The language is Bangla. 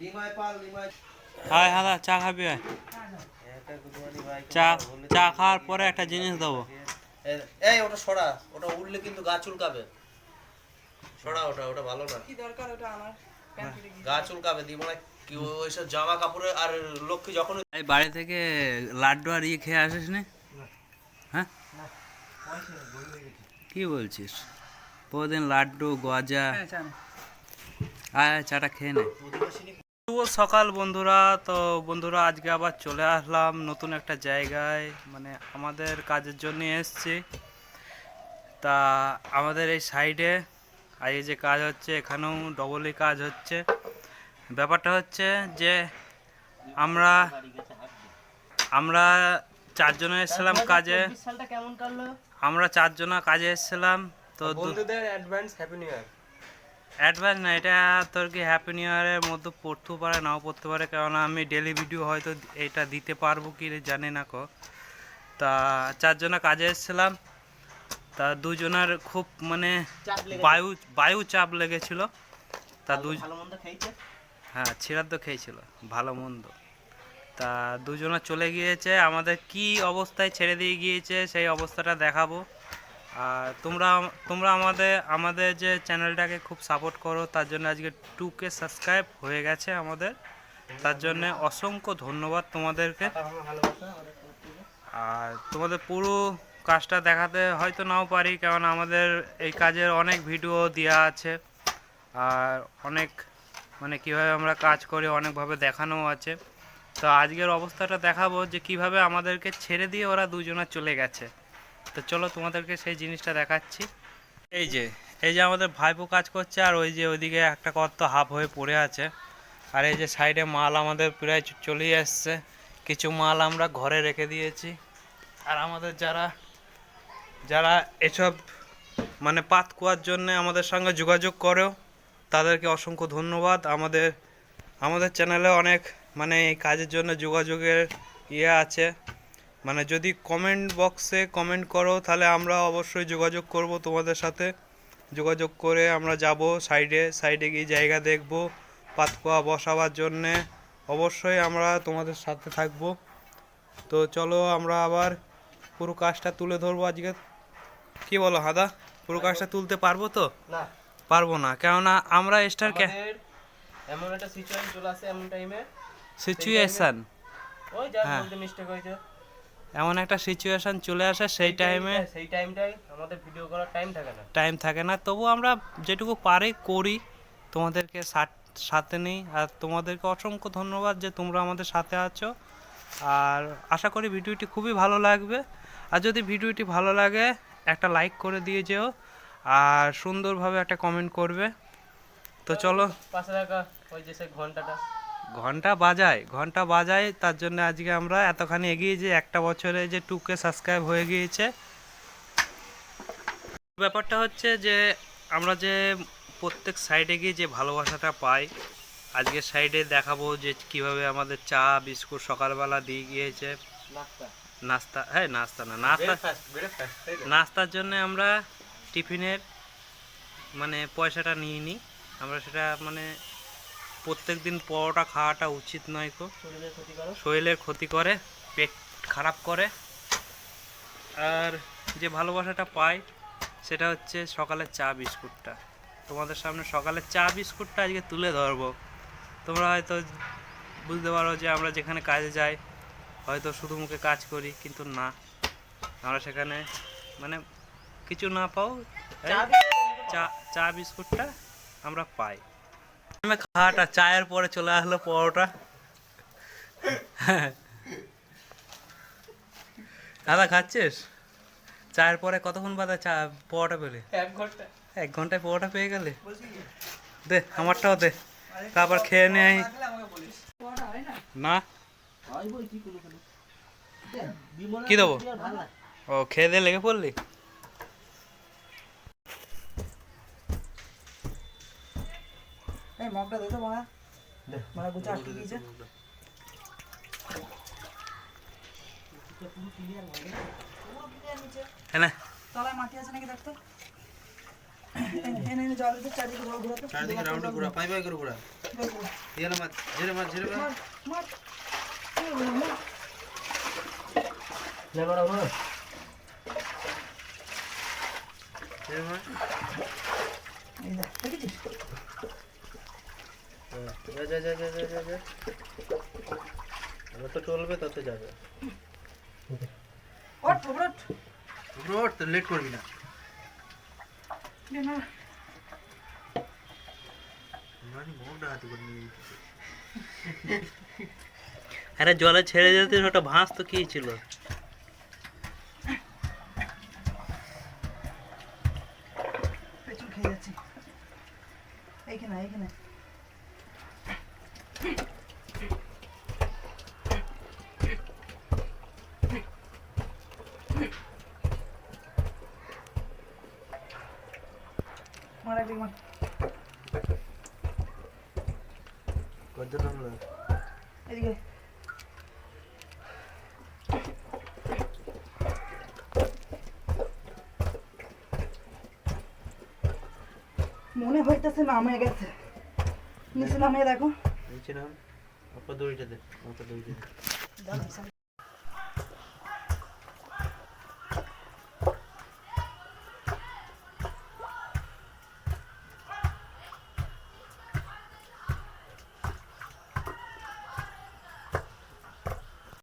ডিমাই পাল হায় চা খাবি ভাই। চা চা খাওয়ার পরে একটা জিনিস দেবো। এই ওটা সরা ওটা উঠলে কিন্তু গা চুলকাবে। সরা ওটা ওটা ভালো না। কি দরকার ওটা আমার? গিয়ে। গা চুলকাবে দিব না কি ওইসব জামা কাপড়ে আর লক্ষ্মী যখন এই বাড়ি থেকে লাড্ডু আর ইয়ে খেয়ে আসিস নি? হ্যাঁ? কি বলছিস? প্রতিদিন লাড্ডু গজা। হ্যাঁ আয়, চাটা খেয়ে নে। শুভ সকাল বন্ধুরা। তো বন্ধুরা আজকে আবার চলে আসলাম নতুন একটা জায়গায়। মানে আমাদের কাজের জন্য এসেছি। তা আমাদের এই সাইডে আর এই যে কাজ হচ্ছে এখানেও ডবলই কাজ হচ্ছে। ব্যাপারটা হচ্ছে যে আমরা আমরা চারজনে এসেছিলাম কাজে। আমরা চারজনা কাজে এসেছিলাম। তো বন্ধুদের advance happy new year advance না এটা তোর কি হ্যাপি নিউ ইয়ারের মধ্যে পড়তেও পারে নাও পড়তে পারে কেননা আমি ডেলি ভিডিও হয়তো এটা দিতে পারব কি জানি না কো। তা চারজনা কাজে এসেছিলাম তা দুজনের খুব মানে বায়ু বায়ু চাপ লেগেছিল। তা দু ভালো মন্দ খাইছে হ্যাঁ ছিরাদ্দ খেয়েছিল ভালো মন্দ। তা দুজনা চলে গিয়েছে আমাদের কি অবস্থায় ছেড়ে দিয়ে গিয়েছে সেই অবস্থাটা দেখাবো। আর তোমরা তোমরা আমাদের আমাদের যে চ্যানেলটাকে খুব সাপোর্ট করো, তার জন্য আজকে টু কে সাবস্ক্রাইব হয়ে গেছে আমাদের। তার জন্য অসংখ্য ধন্যবাদ তোমাদেরকে। আর তোমাদের পুরো কাজটা দেখাতে হয়তো নাও পারি, কারণ আমাদের এই কাজের অনেক ভিডিও দেওয়া আছে। আর অনেক মানে কীভাবে আমরা কাজ করি, অনেকভাবে দেখানো আছে। তো আজকের অবস্থাটা দেখাবো যে কীভাবে আমাদেরকে ছেড়ে দিয়ে ওরা দুজনা চলে গেছে। তো চলো তোমাদেরকে সেই জিনিসটা দেখাচ্ছি। এই যে এই যে আমাদের ভাইপো কাজ করছে, আর ওই যে ওইদিকে একটা কত হাফ হয়ে পড়ে আছে। আর এই যে সাইডে মাল আমাদের প্রায় চলেই আসছে। কিছু মাল আমরা ঘরে রেখে দিয়েছি। আর আমাদের যারা যারা এসব মানে পাত কুয়ার জন্য আমাদের সঙ্গে যোগাযোগ করেও, তাদেরকে অসংখ্য ধন্যবাদ। আমাদের আমাদের চ্যানেলে অনেক মানে এই কাজের জন্য যোগাযোগের ইয়ে আছে। মানে যদি কমেন্ট বক্সে কমেন্ট করো তাহলে আমরা অবশ্যই যোগাযোগ করব তোমাদের সাথে। যোগাযোগ করে আমরা যাব সাইডে সাইডে গিয়ে জায়গা দেখব পাতকুয়া বসাবার জন্যে। অবশ্যই আমরা তোমাদের সাথে থাকব। তো চলো আমরা আবার পুরো কাজটা তুলে ধরবো আজকে। কি বলো হাদা? পুরো কাজটা তুলতে পারব তো? না। পারব না কেননা আমরা স্টার কে এমন একটা সিচুয়েশন চলে আসে এমন টাইমে সিচুয়েশন ওই যা। বলতে মিস্টেক হয়েছে। এমন একটা সিচুয়েশন চলে আসে সেই টাইমে সেই টাইমটাই আমাদের ভিডিও করার টাইম থাকে না। টাইম থাকে না। তবু আমরা যেটুকু পারি করি। তোমাদেরকে সাথ- নেই। আর তোমাদেরকে অসংখ্য ধন্যবাদ যে তোমরা আমাদের সাথে আছো। আর আশা করি ভিডিওটি খুবই ভালো লাগবে। আর যদি ভিডিওটি ভালো লাগে একটা লাইক করে দিয়ে যেও। আর সুন্দরভাবে একটা কমেন্ট করবে। তো চলো। পাশে রাখা ওই যে সেই ঘন্টাটা। ঘণ্টা বাজায় ঘণ্টা বাজায় তার জন্য আজকে আমরা এতখানি এগিয়ে যে একটা বছরে যে টুকে সাবস্ক্রাইব হয়ে গিয়েছে। ব্যাপারটা হচ্ছে যে আমরা যে প্রত্যেক সাইডে গিয়ে যে ভালোবাসাটা পাই আজকে সাইডে দেখাবো যে কীভাবে আমাদের চা বিস্কুট সকালবেলা দিয়ে গিয়েছে। নাস্তা। হ্যাঁ নাস্তা না নাস্তা। নাস্তার জন্য আমরা টিফিনের মানে পয়সাটা নিয়ে নিই আমরা সেটা মানে প্রত্যেক দিন পরোটা খাওয়াটা উচিত নয় কো শরীরের ক্ষতি করো? শরীরের ক্ষতি করে পেট খারাপ করে। আর যে ভালোবাসাটা পাই সেটা হচ্ছে সকালের চা বিস্কুটটা। তোমাদের সামনে সকালের চা বিস্কুটটা আজকে তুলে ধরবো। তোমরা হয়তো বুঝতে পারো যে আমরা যেখানে কাজে যাই হয়তো শুধু মুখে কাজ করি কিন্তু না। আমরা সেখানে মানে কিছু না পাও চা চা বিস্কুটটা আমরা পাই। খাওয়াটা চায়ের পরে চলে আসলো পরোটা। দাদা খাচ্ছিস? চায়ের পরে কতক্ষণ বাদে চা পরোটা পেলে? এক ঘণ্টা। এক ঘন্টায় পরোটা পেয়ে গেলে? দে আমারটাও দে। তারপর খেয়ে নেই না? কি দেবো? ও খেয়ে দিয়ে লেগে পড়লি? এই মগটা দে তো মারা মারা গুছা আটকে নিচে হ্যাঁ না তলায় মাটি আছে নাকি দেখতো? চারিদিকে রাউন্ডে ঘোরা। পাই পাই করে ঘোরা। মাছ ঝেড়ে মাছ ঝেড়ে মাছ। ঝেড়ে মাছ এই দেখ দেখেছিস হ্যাঁ, যা যা যা যা যা যা যা। যত চলবে তত যাবে। ওট ওট রোড লেট করবি না। মানে আরে জলে ছেড়ে যেতে ওটা ভাঁজ তো কি ছিল? মার একদিক মার কত নামলো এদিকে মনে হইতেছে নামে গেছে নিচে নামিয়ে দেখো নিচে নাম আপনার দড়িটা দে আপনার দড়িটা দে দাঁড়া, সামনে